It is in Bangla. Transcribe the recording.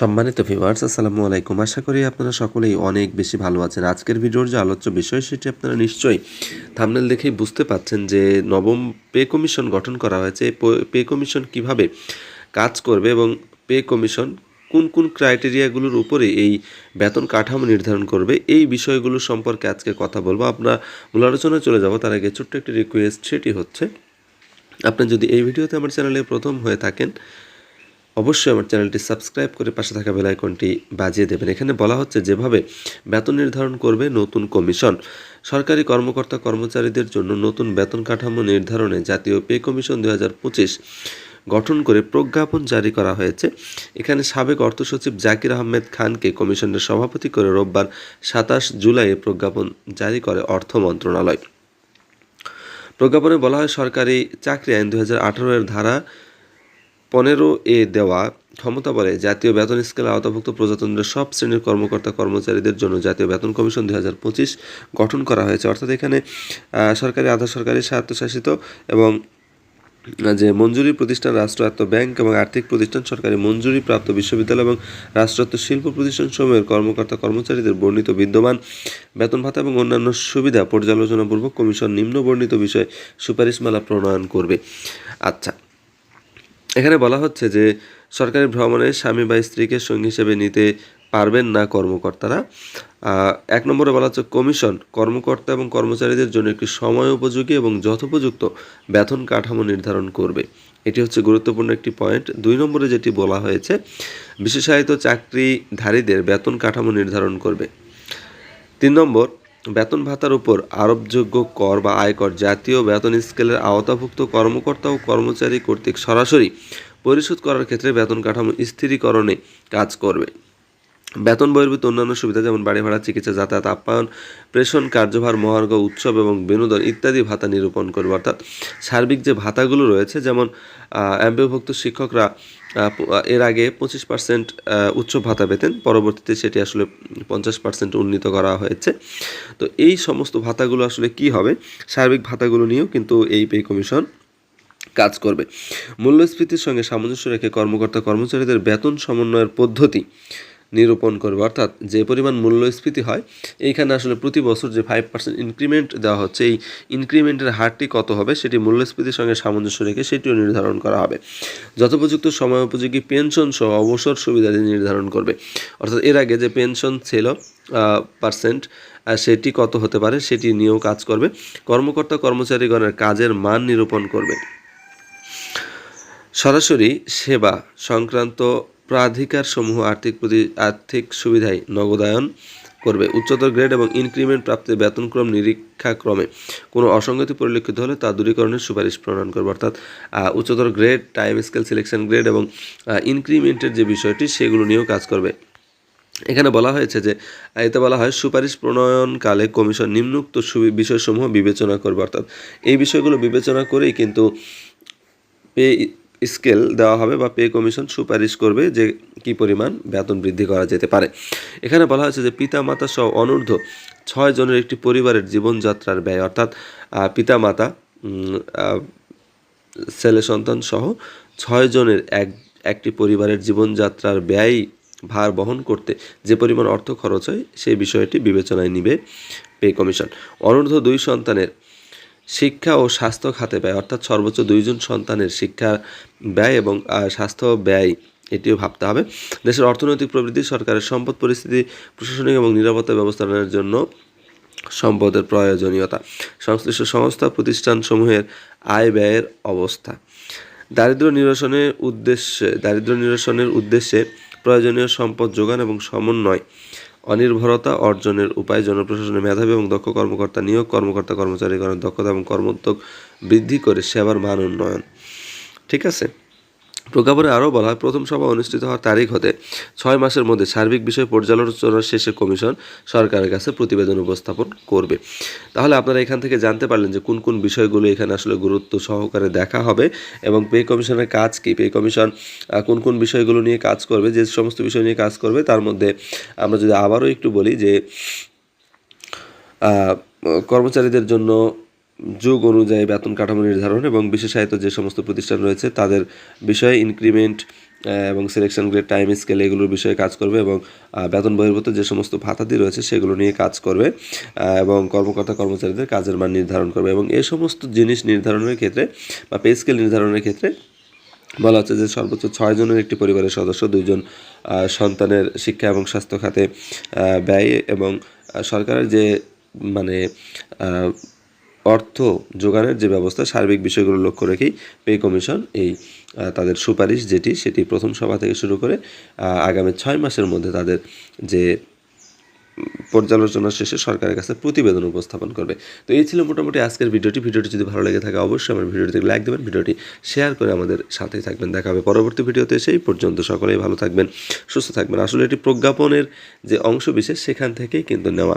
সম্মানিত ভিউয়ার্স আসসালামু আলাইকুম। আশা করি আপনারা সকলেই অনেক বেশি ভালো আছেন। আজকের ভিডিওর যে আলোচ্য বিষয়, সেটি আপনারা নিশ্চয়ই থামনেল দেখেই বুঝতে পাচ্ছেন যে নবম পে কমিশন গঠন করা হয়েছে। পে কমিশন কীভাবে কাজ করবে এবং পে কমিশন কোন কোন ক্রাইটেরিয়াগুলোর উপরে এই বেতন কাঠামো নির্ধারণ করবে, এই বিষয়গুলো সম্পর্কে আজকে কথা বলব। আমরা মূল আলোচনায় চলে যাব। তার আগে ছোট্ট একটি রিকোয়েস্ট সেটি হচ্ছে, আপনি যদি এই ভিডিওতে আমার চ্যানেলে প্রথম হয়ে থাকেন অবশ্যই আমার চ্যানেলটি সাবস্ক্রাইব করে পাশে থাকা বেল আইকনটি বাজিয়ে দেবেন। এখানে বলা হচ্ছে যেভাবে বেতন নির্ধারণ করবে নতুন কমিশন। সরকারি কর্মকর্তা কর্মচারীদের জন্য নতুন বেতন কাঠামো নির্ধারণে জাতীয় পে কমিশন দু হাজার পঁচিশ গঠন করে প্রজ্ঞাপন জারি করা হয়েছে। এখানে সাবেক অর্থ সচিব জাকির আহমেদ খানকে কমিশনের সভাপতি করে রোববার সাতাশ জুলাই প্রজ্ঞাপন জারি করে অর্থ মন্ত্রণালয়। প্রজ্ঞাপনে বলা হয়, সরকারি চাকরি আইন দু হাজার আঠারো এর ধারা পনেরো এ দেওয়া ক্ষমতা বলে জাতীয় বেতন স্কেল আওতাভুক্ত প্রজাতন্ত্রের সব শ্রেণির কর্মকর্তা কর্মচারীদের জন্য জাতীয় বেতন কমিশন দু হাজার পঁচিশ গঠন করা হয়েছে। অর্থাৎ এখানে সরকারি, আধা সরকারি, স্বায়ত্তশাসিত এবং যে মঞ্জুরি প্রতিষ্ঠান, রাষ্ট্রায়ত্ত ব্যাংক এবং আর্থিক প্রতিষ্ঠান, সরকারি মঞ্জুরি প্রাপ্ত বিশ্ববিদ্যালয় এবং রাষ্ট্রায়ত্ত শিল্প প্রতিষ্ঠান সমূহের কর্মকর্তা কর্মচারীদের বর্ণিত বিদ্যমান বেতন ভাতা এবং অন্যান্য সুবিধা পর্যালোচনাপূর্বক কমিশন নিম্ন বর্ণিত বিষয়ে সুপারিশমালা প্রণয়ন করবে। আচ্ছা এখানে বলা হচ্ছে যে সরকারি ভ্রমণে স্বামী বা স্ত্রীকে সঙ্গী হিসেবে নিতে পারবেন না কর্মকর্তারা। এক নম্বরে বলা হচ্ছে কমিশন কর্মকর্তা এবং কর্মচারীদের জন্য একটি সময় উপযোগী এবং যথোপযুক্ত বেতন কাঠামো নির্ধারণ করবে। এটি হচ্ছে গুরুত্বপূর্ণ একটি পয়েন্ট। দুই নম্বরে যেটি বলা হয়েছে, বিশেষায়িত চাকরিধারীদের বেতন কাঠামো নির্ধারণ করবে। তিন নম্বর বেতন ভাতার উপর আরোপযোগ্য কর বা আয়কর জাতীয় বেতন স্কেলের আওতাভুক্ত কর্মকর্তা ও কর্মচারী কর্তৃক সরাসরি পরিশোধ করার ক্ষেত্রে বেতন কাঠামো স্থিরীকরণে কাজ করবে। বেতন বহির্ভূত অন্যান্য সুবিধা যেমন বাড়ি ভাড়া, চিকিৎসা, যাতায়াত, আপ্যায়ন প্রেষণ কার্যভার, মহার্ঘ, উৎসব এবং বিনোদন ইত্যাদি ভাতা নিরূপণ করবে। অর্থাৎ সার্বিক যে ভাতাগুলো রয়েছে, যেমন এমপিভুক্ত শিক্ষকরা এর আগে পঁচিশ পার্সেন্ট উচ্চ ভাতা পেতেন, পরবর্তীতে সেটি আসলে পঞ্চাশ পার্সেন্ট উন্নীত করা হয়েছে। তো এই সমস্ত ভাতাগুলো আসলে কি হবে? সার্বিক ভাতাগুলো নিয়েও কিন্তু এই পে কমিশন কাজ করবে। মূল্যস্ফীতির সঙ্গে সামঞ্জস্য রেখে কর্মকর্তা কর্মচারীদের বেতন সমন্বয়ের পদ্ধতি নিরূপণ করবে। অর্থাৎ যে পরিমাণ মূল্যস্ফীতি হয়, এইখানে আসলে প্রতি বছর যে ফাইভ পার্সেন্ট ইনক্রিমেন্ট দেওয়া হচ্ছে, এই ইনক্রিমেন্টের হারটি কত হবে, সেটি মূল্যস্ফীতির সঙ্গে সামঞ্জস্য রেখে সেটিও নির্ধারণ করা হবে। যথোপযুক্ত সময় উপযোগী পেনশন সহ অবসর সুবিধাদি নির্ধারণ করবে। অর্থাৎ এর আগে যে পেনশন ছিল পার্সেন্ট সেটি কত হতে পারে, সেটি নিয়েও কাজ করবে। কর্মকর্তা কর্মচারীগণের কাজের মান নিরূপণ করবে। সরাসরি সেবা সংক্রান্ত প্রাধিকার সমূহ আর্থিক প্রতি আর্থিক সুবিধায় নগদায়ন করবে। উচ্চতর গ্রেড এবং ইনক্রিমেন্ট প্রাপ্তির বেতনক্রম নিরীক্ষাক্রমে কোনো অসঙ্গতি পরিলক্ষিত হলে তা দূরীকরণের সুপারিশ প্রণয়ন করবে। অর্থাৎ উচ্চতর grade, time scale selection grade এবং ইনক্রিমেন্টের যে বিষয়টি সেগুলো নিয়েও কাজ করবে। এখানে বলা হয়েছে যে, এতে বলা হয় সুপারিশ প্রণয়নকালে কমিশন নিম্নোক্ত বিষয়সমূহ বিবেচনা করবে। অর্থাৎ, এই বিষয়গুলো বিবেচনা করেই কিন্তু পে স্কেল দেওয়া হবে বা পে কমিশন সুপারিশ করবে যে কি পরিমাণ বেতন বৃদ্ধি করা যেতে পারে। এখানে বলা হয়েছে যে পিতা মাতা সহ অনূর্ধ্ব ছয় জনের একটি পরিবারের জীবনযাত্রার ব্যয়, অর্থাৎ পিতা মাতা ছেলে সন্তান সহ ছয় জনের এক, একটি পরিবারের জীবনযাত্রার ব্যয় ভার বহন করতে যে পরিমাণ অর্থ খরচ হয় সেই বিষয়টি বিবেচনায় নিবে পে কমিশন। অনূর্ধ্ব দুই সন্তানের শিক্ষা ও স্বাস্থ্য খাতে ব্যয়, অর্থাৎ সর্বোচ্চ দুইজন সন্তানের শিক্ষা ব্যয় এবং স্বাস্থ্য ব্যয় এটিও ভাবতে হবে। দেশের অর্থনৈতিক প্রবৃদ্ধি, সরকারের সম্পদ পরিস্থিতি, প্রশাসনিক এবং নিরাপত্তা ব্যবস্থাপনার জন্য সম্পদের প্রয়োজনীয়তা, সংশ্লিষ্ট সংস্থা, প্রতিষ্ঠানসমূহের আয় ব্যয়ের অবস্থা। দারিদ্র্য নিরসনের উদ্দেশ্যে, দারিদ্র্য নিরসনের উদ্দেশ্যে প্রয়োজনীয় সম্পদ যোগান এবং সমন্বয় অনির্ভরতা অর্জনের উপায় জনপ্রশাসনে মেধাবী এবং দক্ষ কর্মকর্তা নিয়োগ, কর্মকর্তা কর্মচারীগণের দক্ষতা এবং কর্মোদ্যোগ বৃদ্ধি করে সেবার মান উন্নয়ন। ঠিক আছে? প্রজ্ঞাপনে আরও বলা হয়, প্রথম সভা অনুষ্ঠিত হওয়ার তারিখ হতে ছয় মাসের মধ্যে সার্বিক বিষয় পর্যালোচনা শেষে কমিশন সরকারের কাছে প্রতিবেদন উপস্থাপন করবে। তাহলে আপনারা এখান থেকে জানতে পারলেন যে কোন কোন বিষয়গুলো এখানে আসলে গুরুত্ব সহকারে দেখা হবে এবং পে কমিশনের কাজ কী? পে কমিশন কোন কোন বিষয়গুলো নিয়ে কাজ করবে, যে সমস্ত বিষয় নিয়ে কাজ করবে, তার মধ্যে আমরা যদি আবারও একটু বলি যে কর্মচারীদের জন্য যুগ অনুযায়ী বেতন কাঠামো নির্ধারণ এবং বিশেষায়িত যে সমস্ত প্রতিষ্ঠান রয়েছে, তাদের বিষয়ে ইনক্রিমেন্ট এবং সিলেকশন গ্রেড টাইম স্কেল এগুলোর বিষয়ে কাজ করবে এবং বেতন বহির্ভূত যে সমস্ত ভাতাদি রয়েছে সেগুলো নিয়ে কাজ করবে এবং কর্মকর্তা কর্মচারীদের কাজের মান নির্ধারণ করবে এবং এই সমস্ত জিনিস নির্ধারণের ক্ষেত্রে বা পে স্কেল নির্ধারণের ক্ষেত্রে বলা হচ্ছে যে সর্বোচ্চ ছয় জনের একটি পরিবারের সদস্য, দুইজন সন্তানের শিক্ষা এবং স্বাস্থ্য খাতে ব্যয় এবং সরকারের যে মানে অর্থ যোগানের যে ব্যবস্থা, সার্বিক বিষয়গুলো লক্ষ্য রেখেই পে কমিশন এই তাদের সুপারিশ যেটি, সেটি প্রথম সভা থেকে শুরু করে আগামী ছয় মাসের মধ্যে তাদের যে পর্যালোচনা শেষে সরকারের কাছে প্রতিবেদন উপস্থাপন করবে। তো এই ছিল মোটামুটি আজকের ভিডিওটি। ভিডিওটি যদি ভালো লেগে থাকে, অবশ্যই আমার ভিডিওটিতে লাইক দেবেন, ভিডিওটি শেয়ার করে আমাদের সাথেই থাকবেন। দেখা হবে পরবর্তী ভিডিওতে, সেই পর্যন্ত সকলেই ভালো থাকবেন, সুস্থ থাকবেন। আসলে এটি প্রজ্ঞাপনের যে অংশ বিশেষ, সেখান থেকেই কিন্তু নেওয়া